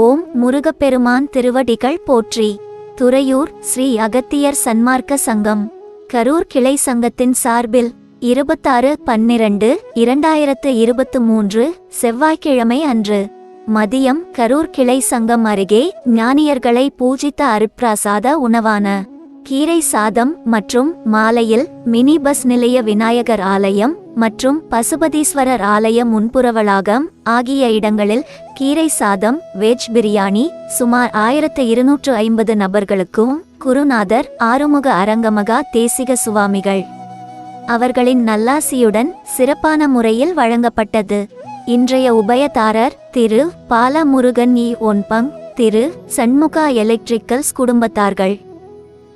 ஓம் முருகப்பெருமான் திருவடிகள் போற்றி. துறையூர் ஸ்ரீ அகத்தியர் சன்மார்க்க சங்கம். கரூர் கிளை சங்கத்தின் சார்பில் இருபத்தாறு பன்னிரண்டு இரண்டாயிரத்து இருபத்து மூன்று செவ்வாய்க்கிழமை அன்று. மதியம் கரூர் கிளை சங்கம் அருகே ஞானியர்களை பூஜித்த அருட்பிரசாத உணவான கீரை சாதம் மற்றும் மாலையில் மினி பஸ் நிலைய விநாயகர் ஆலயம் மற்றும் பசுபதீஸ்வரர் ஆலய முன்புறவளாகம் ஆகிய இடங்களில் கீரை சாதம் வெஜ் பிரியாணி சுமார் ஆயிரத்து இருநூற்று ஐம்பது நபர்களுக்கும் குருநாதர் ஆறுமுக அரங்கமகா தேசிக சுவாமிகள். அவர்களின் நல்லாசியுடன் சிறப்பான முறையில் வழங்கப்பட்டது. இன்றைய உபயதாரர் திரு பாலமுருகன் இ. ஒன்பங் திரு சண்முகா எலக்ட்ரிக்கல்ஸ் குடும்பத்தார்கள்.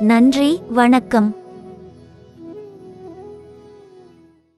நன்றி வணக்கம்.